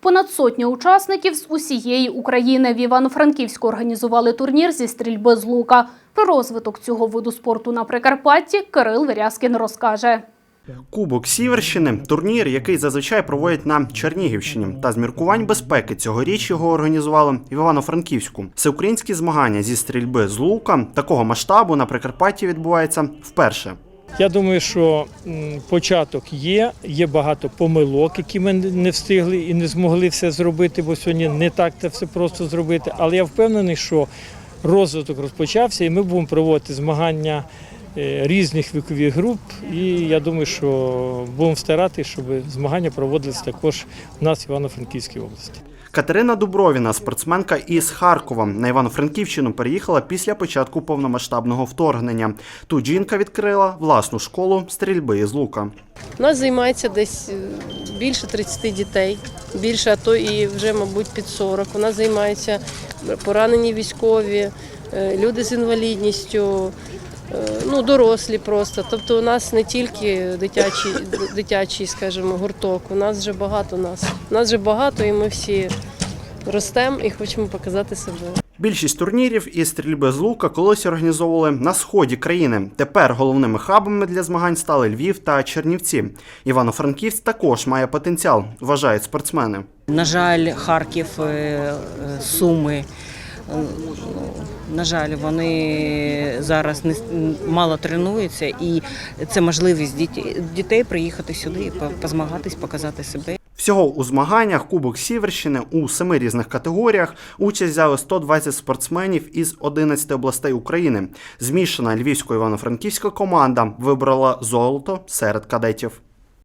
Понад сотня учасників з усієї України в Івано-Франківську організували турнір зі стрільби з лука. Про розвиток цього виду спорту на Прикарпатті Кирил Вирязкін розкаже. Кубок Сіверщини турнір, який зазвичай проводять на Чернігівщині. Та з міркувань безпеки цьогоріч його організували в Івано-Франківську. Всеукраїнські змагання зі стрільби з лука такого масштабу на Прикарпатті відбувається вперше. Я думаю, що початок є, є багато помилок, які ми не встигли і не змогли все зробити, бо сьогодні не так це все просто зробити. Але я впевнений, що розвиток розпочався, і ми будемо проводити змагання е, різних вікових груп. І я думаю, що будемо старатися, щоб змагання проводились також у нас в Івано-Франківській області. Катерина Дубровіна, спортсменка із Харкова, на Івано-Франківщину переїхала після початку повномасштабного вторгнення. Тут жінка відкрила власну школу стрільби із лука. У нас займається десь е, більше 30 дітей, більше, а то і вже, мабуть, під 40. У нас займаються поранені військові, е, люди з інвалідністю, ну, дорослі просто. Тобто у нас не тільки дитячий, дитячий, скажімо, гурток, у нас вже багато нас. У нас вже багато і ми всі ростемо і хочемо показати себе. Більшість турнірів із стрільби з лука колись організовували на сході країни. Тепер головними хабами для змагань стали Львів та Чернівці. Івано-Франківськ також має потенціал, вважають спортсмени. На жаль, Харків, е, е, Суми. Е, На жаль, вони зараз не мало тренуються, і це можливість діт- дітей приїхати сюди і по- позмагатись, показати себе. Всього у змаганнях Кубок Сіверщини у семи різних категоріях участь взяли 120 спортсменів із 11 областей України. Змішана львівсько-івано-франківська команда вибрала золото серед кадетів.